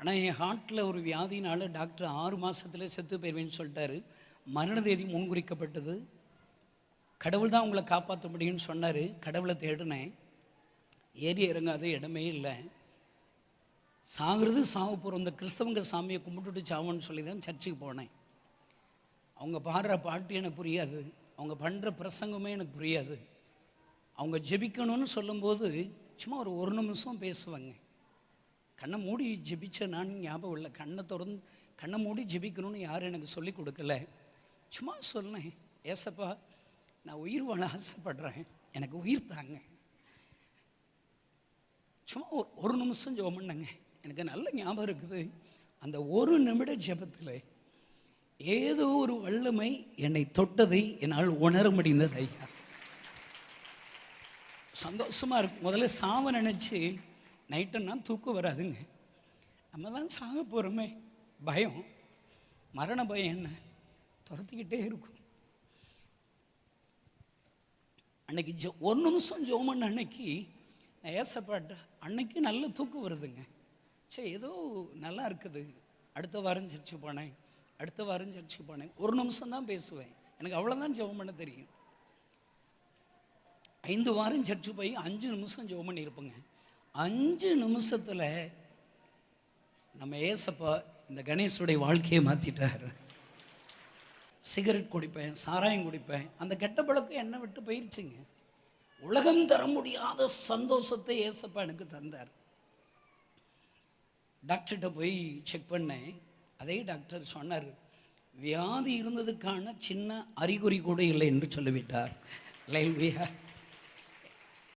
ஆனால் என் ஹார்ட்டில் ஒரு வியாதினால் டாக்டர் ஆறு மாதத்தில் செத்து போயிருவேன்னு சொல்லிட்டாரு. மரண தேதி முன்குறிக்கப்பட்டது. கடவுள் தான் உங்களை காப்பாற்ற முடியும்னு சொன்னார். கடவுளை தேடினேன். ஏறி இறங்காத இடமே இல்லை. சாகுறது சாவு போகிறோம் இந்த கிறிஸ்தவங்க சாமியை கும்பிட்டுட்டு சாவோன்னு சொல்லி தான் சர்ச்சுக்கு போனேன். அவங்க பாடுற பாட்டு எனக்கு புரியாது. அவங்க பண்ணுற பிரசங்கமே எனக்கு புரியாது. அவங்க ஜெபிக்கணும்னு சொல்லும்போது சும்மா ஒரு ஒரு நிமிஷம் பேசுவாங்க. கண்ணை மூடி ஜெபிச்ச நான் ஞாபகம் இல்லை. கண்ணை திறந்து கண்ணை மூடி ஜெபிக்கணும்னு யாரும் எனக்கு சொல்லி கொடுக்கல. சும்மா சொன்னேன் ஏசப்பா நான் உயிர் வாழ ஆசைப்படுறேன். எனக்கு உயிர் தாங்க. சும்மா ஒரு ஒரு நிமிஷம் ஜெபம் பண்ணங்க எனக்கு நல்ல ஞாபகம் இருக்குது. அந்த ஒரு நிமிட ஜெபத்தில் ஏதோ ஒரு வல்லமை என்னை தொட்டதை என்னால் உணர முடிந்தது ஐயா. சந்தோஷமாக இருக்கும் முதல்ல சாவ நினச்சி நைட்டுன்னா தூக்கம் வராதுங்க. நம்ம தான் சாக போகிறோமே பயம். மரண பயம் என்ன? துரத்திக்கிட்டே இருக்கும். அன்னைக்கு ஜோ ஒரு நிமிஷம் ஜோமன் அன்னைக்கு நான் ஏசப்பாட்ட அன்னைக்கு நல்ல தூக்கம் வருதுங்க. சரி ஏதோ நல்லா இருக்குது. அடுத்த வாரம் சர்ச்சு போனேன். அடுத்த வாரம் சர்ச்சு போனேன். ஒரு நிமிஷம் தான் பேசுவேன். எனக்கு அவ்வளோதான் ஜெபம் பண்ண தெரியும். ஐந்து வாரம் சர்ச்சு போய் அஞ்சு நிமிஷம் ஜெபம் பண்ணியிருப்பேங்க அஞ்சு நிமிஷத்தில் நம்ம ஏசப்பா இந்த கணேஷுடைய வாழ்க்கையை மாற்றிட்டார் சிகரெட் குடிப்பேன் சாராயம் குடிப்பேன். அந்த கெட்ட பழக்கம் என்னை விட்டு போயிருச்சுங்க. உலகம் தர முடியாத சந்தோஷத்தை ஏசப்பா எனக்கு தந்தார். டாக்டர்கிட்ட போய் செக் பண்ணேன். அதே டாக்டர் சொன்னார் வியாதி இருந்ததுக்கான சின்ன அறிகுறி கூட இல்லை என்று சொல்லிவிட்டார். லைவ்யா